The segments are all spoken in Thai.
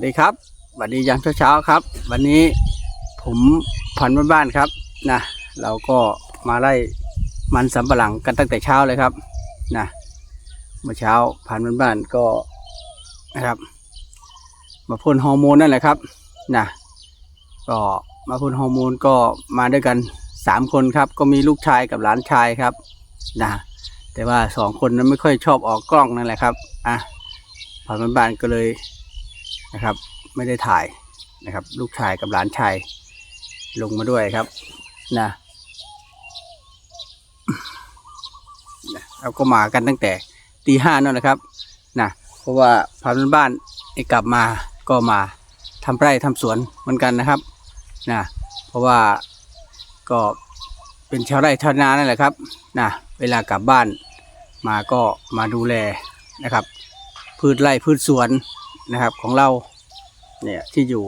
วัสดีครับสวัสดียามเช้าๆครับ วันนี้ผมพันบ้านๆครับนะเราก็มาไล่มันสำปะหลังกันตั้งแต่เช้าเลยครับนะเมื่อเช้าพันบ้านๆก็นะครับ มาพ่นฮอร์โมนนั่นแหละครับนะก็มาพ่นฮอร์โมนก็มาด้วยกันสามคนครับ ก็มีลูกชายกับหลานชายครับนะแต่ว่าสองคนนั้นไม่ค่อยชอบออกกล้องนั่นแหละครับอะพันบ้านๆก็เลย นะครับ ไม่ได้ถ่ายนะครับ ลูกชายกับหลานชายลงมาด้วยครับนะเราก็มากันตั้งแต่ตีห้านั่นแหละครับนะเพราะว่าพาบ้านไอ้กลับมาก็มาทำไร่ทำสวนเหมือนกันนะครับนะเพราะว่าก็เป็นชาวไร่ชาวนานั่นแหละครับนะเวลากลับบ้านมาก็มาดูแลนะครับ พืชไร่พืชสวน นะครับของเราเนี่ยที่อยู่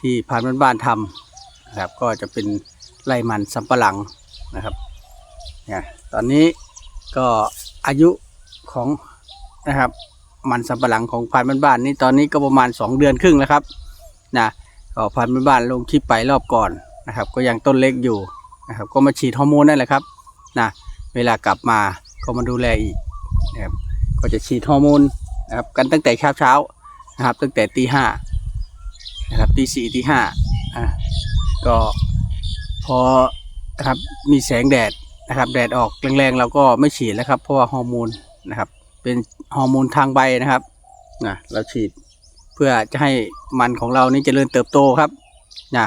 ที่พานบ้านๆทำนะครับก็จะเป็นไร่มันสำปะหลังนะครับเนี่ยตอนนี้ก็อายุของนะครับมันสำปะหลังของพานบ้านๆนี่ตอนนี้ก็ประมาณ 2 เดือนครึ่งแล้วครับนะก็พานบ้านๆลงคลิปไปรอบก่อนนะครับ ก็ยังต้นเล็กอยู่นะครับ ก็มาฉีดฮอร์โมนนั่นแหละครับนะเวลากลับมาก็มาดูแลอีกนะครับก็จะฉีดฮอร์โมนนะครับกันตั้งแต่เช้าเช้า นะครับ ตั้งแต่ตีห้านะครับตีสี่ตีห้าอะก็พอนะครับมีแสงแดดนะครับแดดออกแรงๆเราก็ไม่ฉีดแล้วครับเพราะว่าฮอร์โมนนะครับเป็นฮอร์โมนทางใบนะครับนะเราฉีดเพื่อจะให้มันของเรานี่เจริญเติบโตครับนะ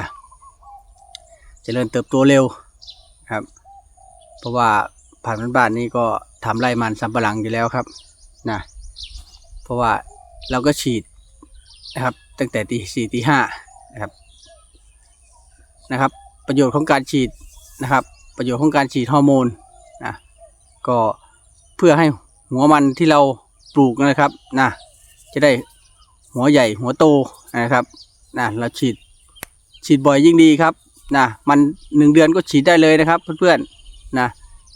เจริญเติบโตเร็วครับ เพราะว่าผ่านบ้านนี่ก็ทำไร่มันสำปะหลังอยู่แล้วครับนะเพราะว่าเราก็ฉีด นะครับ ตั้งแต่ตีสี่ตีห้านะครับนะครับ ประโยชน์ของการฉีดนะครับ ประโยชน์ของการฉีดฮอร์โมนนะก็เพื่อให้หัวมันที่เราปลูกนะครับนะจะได้หัวใหญ่หัวโตนะครับนะเราฉีดฉีดบ่อยยิ่งดีครับนะมันหนึ่งเดือนก็ฉีดได้เลยนะครับ เพื่อนๆนะ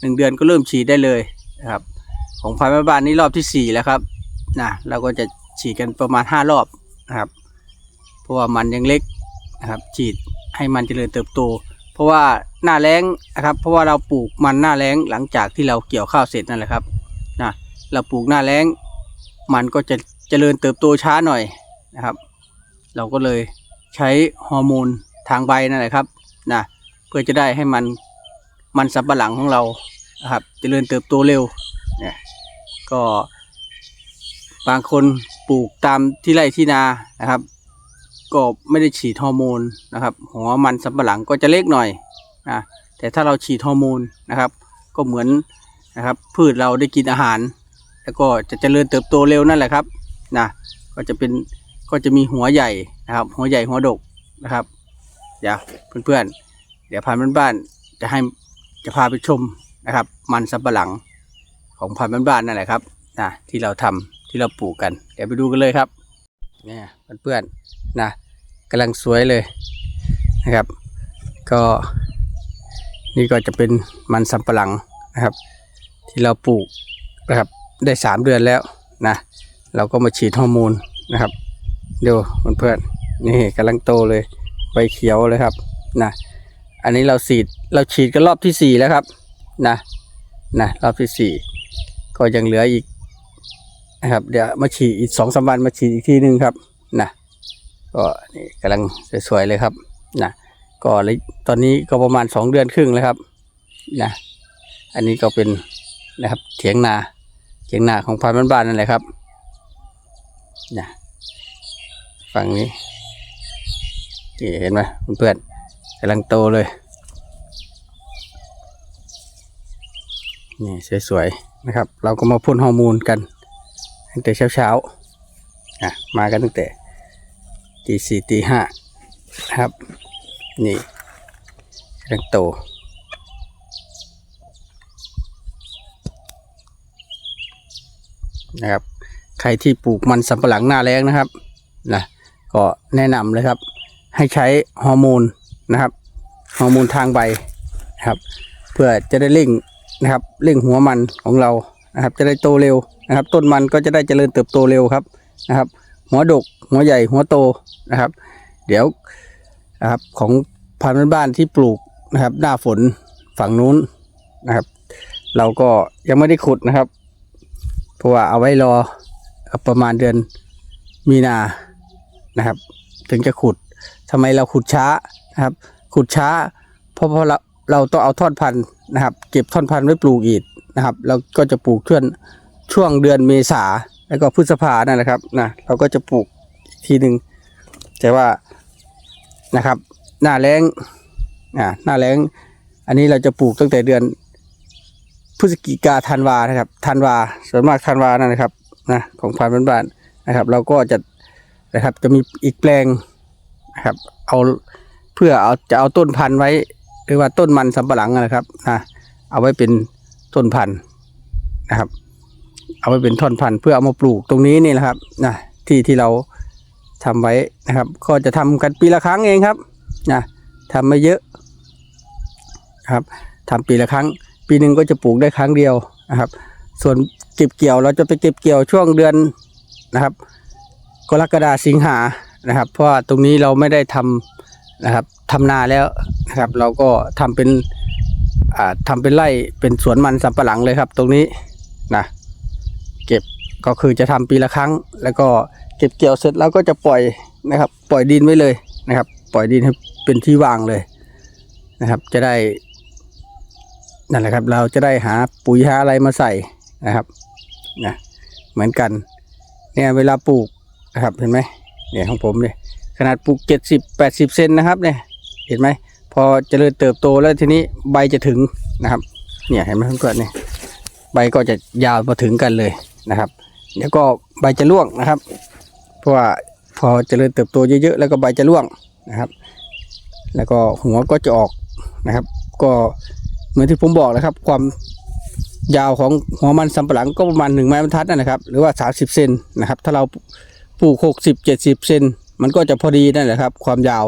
หนึ่งเดือนก็เริ่มฉีดได้เลยนะครับ ของพายบ้านนี้รอบที่สี่แล้วครับนะเราก็จะฉีดกันประมาณห้ารอบ นะครับ เพราะว่ามันยังเล็กนะครับ ฉีดให้มันเจริญเติบโต เพราะว่าหน้าแล้งนะครับ เพราะว่าเราปลูกมันหน้าแล้งหลังจากที่เราเกี่ยวข้าวเสร็จนั่นแหละครับนะเราปลูกหน้าแล้ง มันก็จะเจริญเติบโตช้าหน่อยนะครับ เราก็เลยใช้ฮอร์โมนทางใบนั่นแหละครับนะเพื่อจะได้ให้มันมันสับปะหลังของเรานะครับเจริญเติบโตเร็วเนี่ยก็บางคน ปลูกตามที่ไร่ที่นานะครับ ก็ไม่ได้ฉีดฮอร์โมนนะครับ หัวมันสำปะหลังก็จะเล็กหน่อยนะแต่ถ้าเราฉีดฮอร์โมนนะครับ ก็เหมือนนะครับพืชเราได้กินอาหาร แล้วก็จะเจริญเติบโตเร็วนั่นแหละครับนะก็จะเป็นก็จะมีหัวใหญ่นะครับ หัวใหญ่หัวดกนะครับ เดี๋ยวเพื่อนๆ เดี๋ยวพันบ้านๆจะให้จะพาไปชมนะครับ มันสำปะหลังของพันบ้านๆนั่นแหละครับนะที่เราทำ ที่เราปลูกกัน เดี๋ยวไปดูกันเลยครับเนี่ยเพื่อนๆนะกำลังสวยเลยนะครับ ก็นี่ก็จะเป็นมันสำปะหลังนะครับ ที่เราปลูกนะครับได้สามเดือนแล้วนะเราก็มาฉีดฮอร์โมนนะครับดูเพื่อนๆนี่กำลังโตเลยใบเขียวเลยครับนะอันนี้เราฉีดเราฉีดกันรอบที่สี่แล้วครับนะนะรอบที่สี่ก็ยังเหลืออีก นะครับ เดี๋ยวมาฉีดอีกสองสามวันมาฉีดอีกทีนึงครับนะก็นี่กำลังสวยๆเลยครับนะก็เลยตอนนี้ก็ประมาณสองเดือนครึ่งแล้วครับนะอันนี้ก็เป็นนะครับเถียงนาเถียงนาของพันธุ์บ้านๆนั่นแหละครับนะฝั่งนี้นี่เห็นไหมเพื่อนๆกำลังโตเลยนี่สวยๆนะครับ เราก็มาพ่นฮอร์โมนกัน ตั้งแต่เช้าๆอะมากันตั้งแต่ตีสี่ตีห้าครับ นี่กำลังโตนะครับ ใครที่ปลูกมันสำปะหลังหน้าแรงนะครับนะก็แนะนำเลยครับ ให้ใช้ฮอร์โมนนะครับฮอร์โมนทางใบนะครับ เพื่อจะได้เร่งนะครับเร่งหัวมันของเรา นะครับ จะได้โตเร็วนะครับ ต้นมันก็จะได้เจริญเติบโตเร็วครับนะครับ หัวดก หัวใหญ่หัวโตนะครับ เดี๋ยวนะครับของพันธุ์บ้านที่ปลูกนะครับ หน้าฝนฝั่งนู้นนะครับ เราก็ยังไม่ได้ขุดนะครับ เพราะว่าเอาไว้รอประมาณเดือนมีนานะครับ ถึงจะขุดทำไมเราขุดช้านะครับ ขุดช้า เพราะเพราะเราเราต้องเอาท่อนพันธุ์นะครับ เก็บท่อนพันธุ์ไว้ปลูกอีก นะครับแล้วก็จะปลูกช่วงช่วงเดือนเมษาแล้วก็พฤษภานั่นแหละครับนะเราก็จะปลูกทีหนึ่งแต่ว่านะครับ หน้าแล้งอ่าหน้าแล้งอันนี้เราจะปลูกตั้งแต่เดือนพฤศจิกาธันวานะครับธันวาส่วนมากธันวานั่นนะครับนะของพันธุ์บ้านๆนะครับ เราก็จะนะครับจะมีอีกแปลงนะครับเอาเพื่อเอาจะเอาต้นพันธุ์ไว้หรือว่าต้นมันสำปะหลังนะครับนะเอาไว้เป็น ต้นพันธุ์นะครับ เอาไว้เป็นท่อนพันธุ์เพื่อเอามาปลูกตรงนี้นี่แหละครับนะที่ที่เราทำไว้นะครับ ก็จะทำกันปีละครั้งเองครับนะทำไม่เยอะนะครับทำปีละครั้ง ปีหนึ่งก็จะปลูกได้ครั้งเดียวนะครับ ส่วนเก็บเกี่ยวเราจะไปเก็บเกี่ยวช่วงเดือนนะครับกรกฎาสิงหานะครับ เพราะว่าตรงนี้เราไม่ได้ทำนะครับทำนาแล้วนะครับ เราก็ทำเป็น อ่าทำเป็นไร่เป็นสวนมันสำปะหลังเลยครับ ตรงนี้นะเก็บก็คือจะทำปีละครั้ง แล้วก็เก็บเกี่ยวเสร็จแล้วก็จะปล่อยนะครับ ปล่อยดินไว้เลยนะครับ ปล่อยดินให้เป็นที่ว่างเลยนะครับ จะได้นั่นแหละครับ เราจะได้หาปุ๋ยหาอะไรมาใส่นะครับนะเหมือนกัน เนี่ยเวลาปลูกนะครับเห็นไหมเนี่ยของผมเนี่ยขนาดปลูกเจ็ดสิบแปดสิบเซนนะครับเนี่ยเห็นไหม พอเจริญเติบโตแล้วทีนี้ใบจะถึงนะครับ เนี่ยเห็นไหมเพื่อนๆเนี่ยใบก็จะยาวมาถึงกันเลยนะครับเดี๋ยวก็ใบจะร่วงนะครับ เพราะว่าพอเจริญเติบโตเยอะๆแล้วก็ใบจะร่วงนะครับ แล้วก็หัวก็จะออกนะครับ ก็เหมือนที่ผมบอกนะครับ ความยาวของหัวมันสำปะหลังก็ประมาณหนึ่งไม้บรรทัดนั่นนะครับ หรือว่าสามสิบเซนนะครับ ถ้าเราปลูกหกสิบเจ็ดสิบเซนมันก็จะพอดีนั่นแหละครับ ความยาว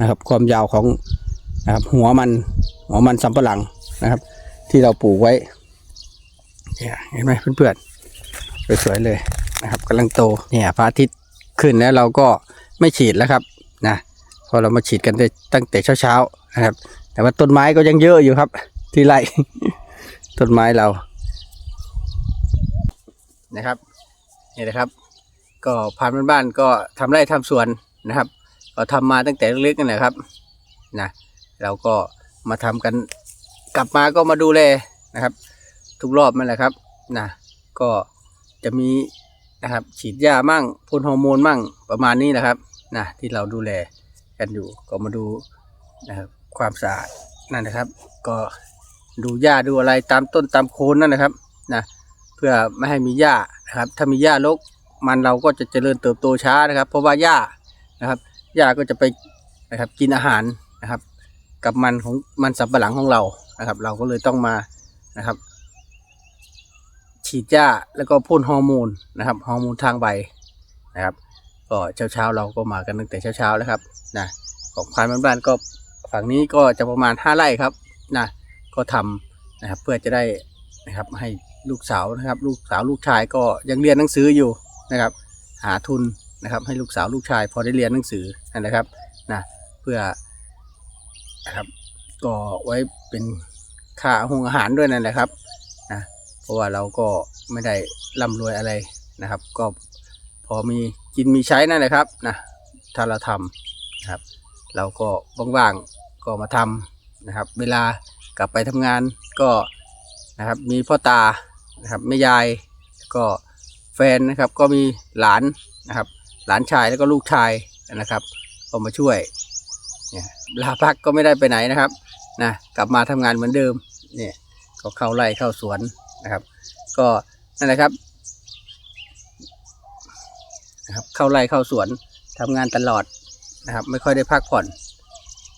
นะครับ ความยาวของ นะครับ หัวมันหัวมันสำปะหลังนะครับ ที่เราปลูกไว้เนี่ยเห็นไหมเพื่อนๆสวยๆเลยนะครับกำลังโตเนี่ยพระอาทิตย์ขึ้นแล้วเราก็ไม่ฉีดแล้วครับนะพอเรามาฉีดกันได้ตั้งแต่เช้าๆนะครับ แต่ว่าต้นไม้ก็ยังเยอะอยู่ครับ ที่ไร่ต้นไม้เรานะครับนี่นะครับ ก็พานบ้านๆก็ทำไร่ทำสวนนะครับ ก็ทำมาตั้งแต่เล็กๆนั่นแหละครับนะ เราก็มาทำกันกลับมาก็มาดูแลนะครับ ทุกรอบนั่นแหละครับนะก็จะมีนะครับฉีดยามั่งพ่นฮอร์โมนมั่งประมาณนี้นะครับนะที่เราดูแลกันอยู่ก็มาดูนะครับความสะอาดนั่นนะครับ ก็ดูหญ้าดูอะไรตามต้นตามโคนนั่นนะครับนะเพื่อไม่ให้มีหญ้านะครับ ถ้ามีหญ้ารกมันเราก็จะเจริญเติบโตช้านะครับ เพราะว่าหญ้านะครับหญ้าก็จะไปนะครับกินอาหาร กับมันของมันสำปะหลังของเรานะครับ เราก็เลยต้องมานะครับ ฉีดหญ้าแล้วก็พ่นฮอร์โมนนะครับฮอร์โมนทางใบนะครับ ก็เช้าเช้าเราก็มากันตั้งแต่เช้าเช้าแล้วครับนะของควานบ้านๆก็ฝั่งนี้ก็จะประมาณห้าไร่ครับนะก็ทำนะครับเพื่อจะได้นะครับให้ลูกสาวนะครับ ลูกสาวลูกชายก็ยังเรียนหนังสืออยู่นะครับ หาทุนนะครับ ให้ลูกสาวลูกชาย พอได้เรียนหนังสือนะครับนะเพื่อ นะครับ ก็ไว้เป็นค่าหงอาหารด้วยนั่นแหละครับนะเพราะว่าเราก็ไม่ได้ร่ำรวยอะไรนะครับ ก็พอมีกินมีใช้นั่นแหละครับนะถ้าเราทำนะครับ เราก็ว่างๆก็มาทำนะครับ เวลากลับไปทำงานก็นะครับมีพ่อตานะครับแม่ยายก็แฟนนะครับก็มีหลานนะครับ หลานชายแล้วก็ลูกชายนะครับก็มาช่วย เนี่ยลาพักก็ไม่ได้ไปไหนนะครับนะกลับมาทำงานเหมือนเดิมเนี่ยก็เข้าไร่เข้าสวนนะครับ ก็นั่นแหละครับนะครับ เข้าไร่เข้าสวนทำงานตลอดนะครับ ไม่ค่อยได้พักผ่อน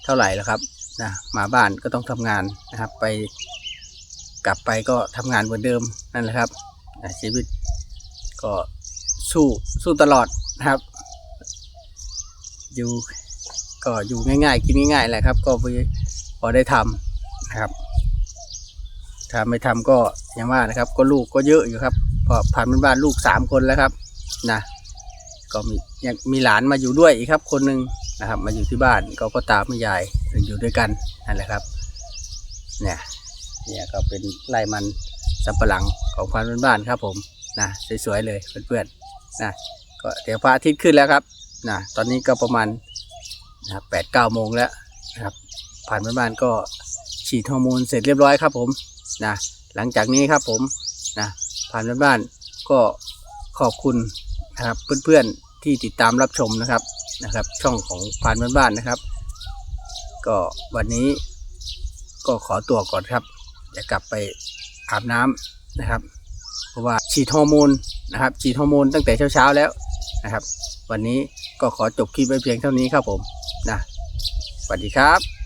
เท่าไหร่แล้วครับนะมาบ้านก็ต้องทำงานนะครับ ไปกลับไปก็ทำงานเหมือนเดิมนั่นแหละครับนะชีวิตก็สู้สู้ตลอดนะครับ อยู่ ก็อยู่ง่ายๆ กินง่ายๆแหละครับ ก็พอได้ทำนะครับถ้าไม่ทำก็อย่างว่านะครับ ก็ลูกก็เยอะอยู่ครับก็ผ่านบ้านลูกสามคนแล้วครับนะก็มียังมีหลานมาอยู่ด้วยอีกครับ คนหนึ่งนะครับ มาอยู่ที่บ้านก็พ่อตาแม่ยายอยู่ด้วยกันนั่นแหละครับ เนี่ยเนี่ยก็เป็นไร่มันสับปะหลังของพันบ้านครับ ผมนะสวยๆเลยเพื่อนๆนะก็เดี๋ยวพระอาทิตย์ขึ้นแล้วครับนะตอนนี้ก็ประมาณ นะครับแปดเก้าโมงแล้วนะครับ ผ่านธุ์บ้านก็ฉีดฮอร์โมนเสร็จเรียบร้อยครับผมนะหลังจากนี้ครับผมนะผ่านธุ์บ้านก็ขอบคุณนะครับเพื่อนๆที่ติดตามรับชมนะครับนะครับ ช่องของผ่านธุ์บ้านนะครับ ก็วันนี้ก็ขอตัวก่อนครับจะกลับไปอาบน้ำนะครับ เพราะว่าฉีดฮอร์โมนนะครับฉีดฮอร์โมนตั้งแต่เช้าๆแล้ว นะครับ วันนี้ก็ขอจบคลิปไว้เพียงเท่านี้ครับผมนะสวัสดีครับ